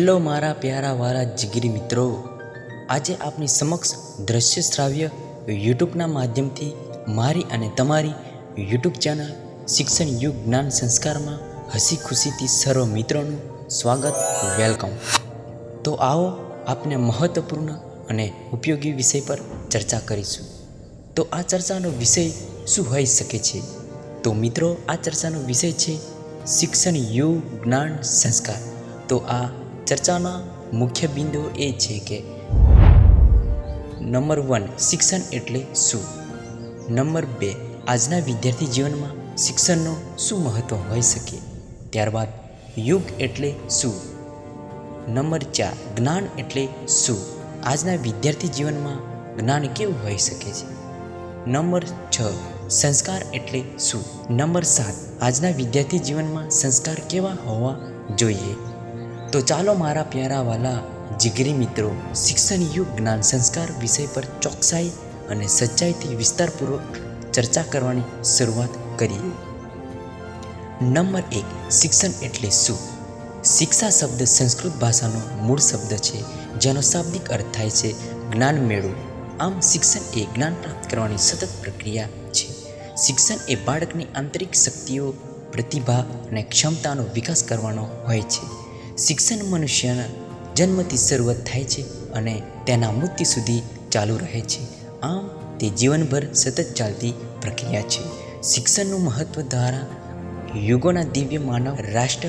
Hello મારા પ્યારા વાળા જીગરી મિત્રો. આજે આપની સમક્ષ દ્રશ્ય શ્રાવ્ય યુટ્યુબના માધ્યમથી મારી અને તમારી યુટ્યુબ ચેનલ શિક્ષણ યુગ જ્ઞાન સંસ્કારમાં હસી ખુશીથી સર્વ મિત્રોનું સ્વાગત, વેલકમ. તો આવો આપને મહત્વપૂર્ણ અને ઉપયોગી વિષય પર ચર્ચા કરીશું. તો આ ચર્ચાનો વિષય શું હોઈ શકે છે? તો મિત્રો, આ ચર્ચાનો વિષય છે શિક્ષણ યુગ જ્ઞાન સંસ્કાર. તો આ ચર્ચાના મુખ્ય બિંદુઓ એ છે કે નંબર વન, શિક્ષણ એટલે શું? નંબર બે, આજના વિદ્યાર્થી જીવનમાં શિક્ષણનું શું મહત્ત્વ હોઈ શકે? ત્યારબાદ, યુગ એટલે શું? નંબર ચાર, જ્ઞાન એટલે શું? આજના વિદ્યાર્થી જીવનમાં જ્ઞાન કેવું હોઈ શકે છે? નંબર છ, સંસ્કાર એટલે શું? નંબર સાત, આજના વિદ્યાર્થી જીવનમાં સંસ્કાર કેવા હોવા જોઈએ? તો ચાલો મારા પ્યારા વાલા જીગરી મિત્રો શિક્ષણ યુગ જ્ઞાન સંસ્કાર વિષય પર ચોકસાઈ અને સચ્ચાઈથી વિસ્તારપૂર્વક ચર્ચા કરવાની શરૂઆત કરીએ. નંબર એક, શિક્ષણ એટલે શું? શિક્ષા શબ્દ સંસ્કૃત ભાષાનો મૂળ શબ્દ છે, જેનો શાબ્દિક અર્થ થાય છે જ્ઞાન મેળવવું આમ શિક્ષણ એ જ્ઞાન પ્રાપ્ત કરવાની સતત પ્રક્રિયા છે. શિક્ષણ એ બાળકની આંતરિક શક્તિઓ, પ્રતિભા અને ક્ષમતાનો વિકાસ કરવાનો હોય છે. શિક્ષણ મનુષ્યના જન્મથી શરૂઆત થાય છે અને તેના મૃત્યુ સુધી ચાલુ રહે છે. આમ, તે જીવનભર સતત ચાલતી પ્રક્રિયા છે. શિક્ષણનું મહત્વ દ્વારા યુગોના દિવ્ય માનવ રાષ્ટ્ર,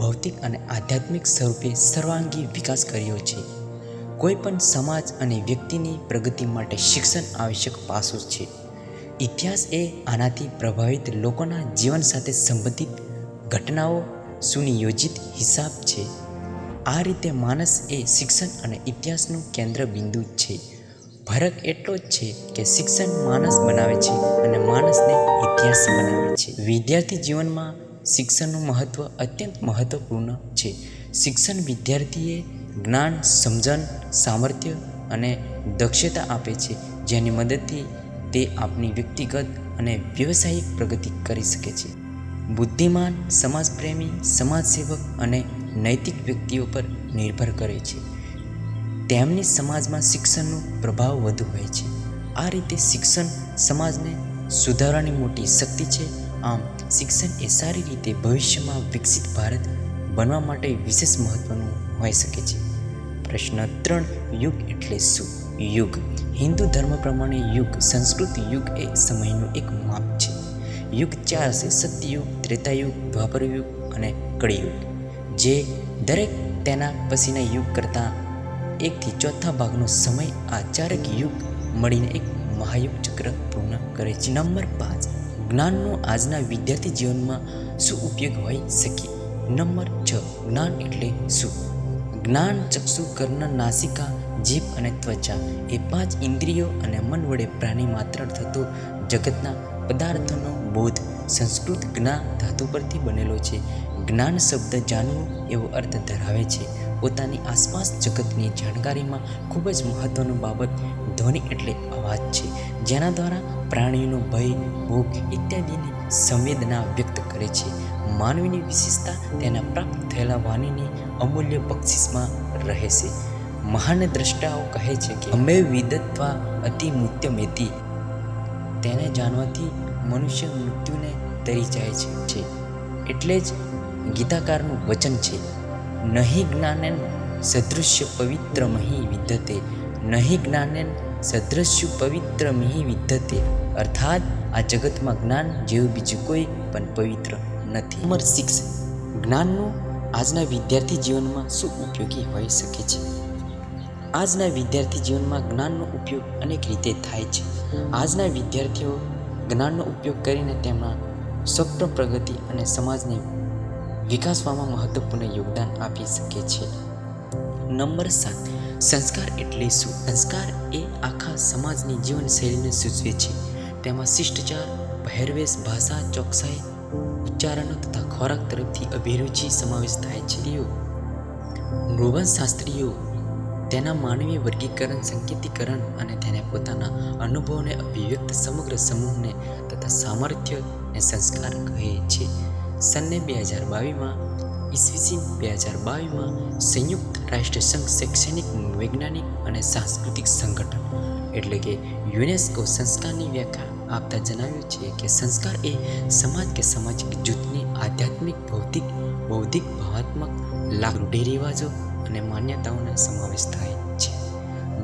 ભૌતિક અને આધ્યાત્મિક સ્વરૂપે સર્વાંગી વિકાસ કર્યો છે. કોઈ પણ સમાજ અને વ્યક્તિની પ્રગતિ માટે શિક્ષણ આવશ્યક પાસું છે. ઇતિહાસ એ આનાથી પ્રભાવિત લોકોના જીવન સાથે સંબંધિત ઘટનાઓ સુનિયોજિત હિસાબ છે. આ રીતે માણસ એ શિક્ષણ અને ઇતિહાસનું કેન્દ્ર બિંદુ છે. ફરક એટલો જ છે કે શિક્ષણ માણસ બનાવે છે અને માણસને ઇતિહાસ બનાવે છે. વિદ્યાર્થી જીવનમાં શિક્ષણનું મહત્ત્વ અત્યંત મહત્ત્વપૂર્ણ છે. શિક્ષણ વિદ્યાર્થીએ જ્ઞાન, સમજણ, સામર્થ્ય અને દક્ષતા આપે છે. જેની મદદથી તે આપની વ્યક્તિગત અને વ્યવસાયિક પ્રગતિ કરી શકે છે. બુદ્ધિમાન, સમાજપ્રેમી, સમાજસેવક અને નૈતિક વ્યક્તિઓ પર નિર્ભર કરે છે. તેમની સમાજમાં શિક્ષણનો પ્રભાવ વધુ હોય છે. આ રીતે શિક્ષણ સમાજને સુધારવાની મોટી શક્તિ છે. આમ, શિક્ષણ એ સારી રીતે ભવિષ્યમાં વિકસિત ભારત બનવા માટે વિશેષ મહત્વનું હોઈ શકે છે. પ્રશ્ન ત્રણ, યુગ એટલે શું? યુગ. હિન્દુ ધર્મ પ્રમાણે યુગ, સંસ્કૃત યુગ એ સમયનું એક માપ છે. યુગ ચાર છે સત્યયુગ ત્રેતાયુગ, દ્વાપરયુગ અને કળિયુગ, જે દરેક તેના પછીના યુગ કરતાં એકથી ચોથા ભાગનો સમય આ ચારક યુગ મળીને એક મહાયુગ ચક્ર પૂર્ણ કરે છે. નંબર પાંચ, જ્ઞાનનો આજના વિદ્યાર્થી જીવનમાં શું ઉપયોગ હોઈ શકે? નંબર છ, જ્ઞાન એટલે શું? જ્ઞાન, ચક્ષુ, કર્ણ, નાસિકા, જીભ અને ત્વચા એ પાંચ ઇન્દ્રિયો અને મન વડે પ્રાણી માત્ર થતો જગતના પદાર્થોનો બોધ સંસ્કૃત જ્ઞા ધાતુ પરથી બનેલો છે. જ્ઞાન શબ્દ જાણવું એવો અર્થ ધરાવે છે. પોતાની આસપાસ જગતની જાણકારીમાં ખૂબ જ મહત્વનો બાબત ધ્વનિ એટલે અવાજ છે. જેના દ્વારા પ્રાણીઓનો ભય, ભૂખ ઇત્યાદિની સંવેદના વ્યક્ત કરે છે. માનવીની વિશેષતા તેના પ્રાપ્ત થયેલા વાણીની અમૂલ્ય બક્ષિસમાં રહે છે. મહાન દ્રષ્ટાઓ કહે છે કે, અમે વિદત્વા અતિ મૃત્યુમેતી. તેને જાણવાથી મનુષ્ય મૃત્યુને તરી જાય છે. એટલે જ ગીતાકારનું વચન છે. નહીં જ્ઞાનેન સદૃશ્ય પવિત્ર મહી વિદ્યતે. નહીં જ્ઞાનેન સદૃશ્ય પવિત્ર મિહી વિદ્યતે. અર્થાત આ જગતમાં જ્ઞાન જેવું બીજું કોઈ પણ પવિત્ર નથી. નંબર સિક્સ જ્ઞાનનું આજના વિદ્યાર્થી જીવનમાં શું ઉપયોગી હોઈ શકે છે? આજના વિદ્યાર્થી જીવનમાં જ્ઞાનનો ઉપયોગ અનેક રીતે થાય છે. આજના વિદ્યાર્થીઓ જ્ઞાનનો ઉપયોગ કરીને તેમના સ્વપ્ન પ્રગતિ અને સમાજને વિકાસવામાં મહત્વપૂર્ણ યોગદાન આપી શકે છે. નંબર સાત, સંસ્કાર એટલે શું? સંસ્કાર એ આખા સમાજની જીવનશૈલીને સૂચવે છે. તેમાં શિષ્ટાચાર, પહેરવેશ, ભાષા, ચોકસાઈ, ઉચ્ચારણો તથા ખોરાક તરફથી અભિરુચિ સમાવેશ થાય છે. તેઓ નૃવંશાસ્ત્રીઓ તેના માનવીય વર્ગીકરણ, સંકેતીકરણ અને તેને પોતાના અનુભવોને અભિવ્યક્ત સમગ્ર સમૂહને તથા સામર્થ્યને સંસ્કાર કહે છે. સને બે હજાર બાવીસમાં ઈસવીસન બે હજાર બાવીસમાં સંયુક્ત રાષ્ટ્રસંઘ શૈક્ષણિક, વૈજ્ઞાનિક અને સાંસ્કૃતિક સંગઠન એટલે કે યુનેસ્કો સંસ્કારની વ્યાખ્યા આપતા જણાવ્યું છે કે સંસ્કાર એ સમાજ કે સામાજિક જૂથની આધ્યાત્મિક, ભૌતિક, બૌદ્ધિક, ભાવાત્મક લાગ રૂઢિરિવાજો અને માન્યતાઓનો સમાવેશ થાય છે.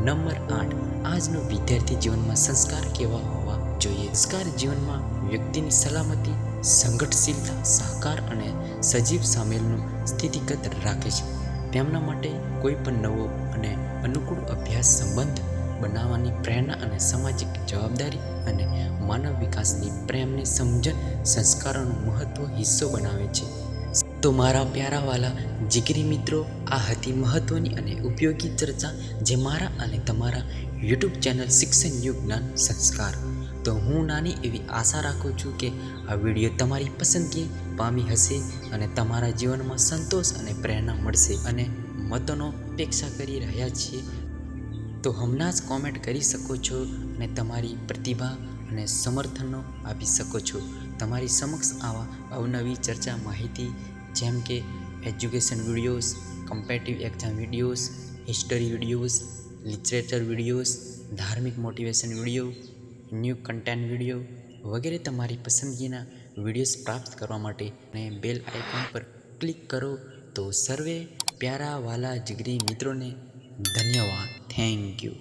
નંબર આઠ. આજનો વિદ્યાર્થી જીવનમાં સંસ્કાર કેવા હોવા જોઈએ? સંસ્કાર જીવનમાં વ્યક્તિની સલામતી સંગઠશીલતા સહકાર અને સજીવ સામેલનું સ્થિતિગત રાખે છે. તેમના માટે કોઈ પણ નવો અને અનુકૂળ અભ્યાસ સંબંધ બનાવવાની પ્રેરણા અને સામાજિક જવાબદારી અને માનવ વિકાસની પ્રેમની સમજણ સંસ્કારોનો મહત્વ હિસ્સો બનાવે છે. તો મારા પ્યારાવાલા, જીગરી મિત્રો, આ હતી મહત્ત્વની અને ઉપયોગી ચર્ચા જે મારા અને તમારા યુટ્યુબ ચેનલ શિક્ષણ યુગ જ્ઞાન સંસ્કાર. તો હું નાની એવી આશા રાખું છું કે આ વીડિયો તમારી પસંદગી પામી હશે અને તમારા જીવનમાં સંતોષ અને પ્રેરણા મળશે અને મતોનો અપેક્ષા કરી રહ્યા છીએ. તો હમણાં જ કોમેન્ટ કરી શકો છો અને તમારી પ્રતિભા અને સમર્થનો આપી શકો છો. તમારી સમક્ષ આવા અવનવી ચર્ચા માહિતી જેમ કે education videos competitive exam videos history videos literature videos, ધાર્મિક motivation video new content video વગેરે તમારી પસંદગીના વિડીયોઝ પ્રાપ્ત કરવા માટે અને બેલ આઇકોન પર ક્લિક કરો તો સર્વે પ્યારા વાલા જીગરી મિત્રોને ધન્યવાદ. Thank you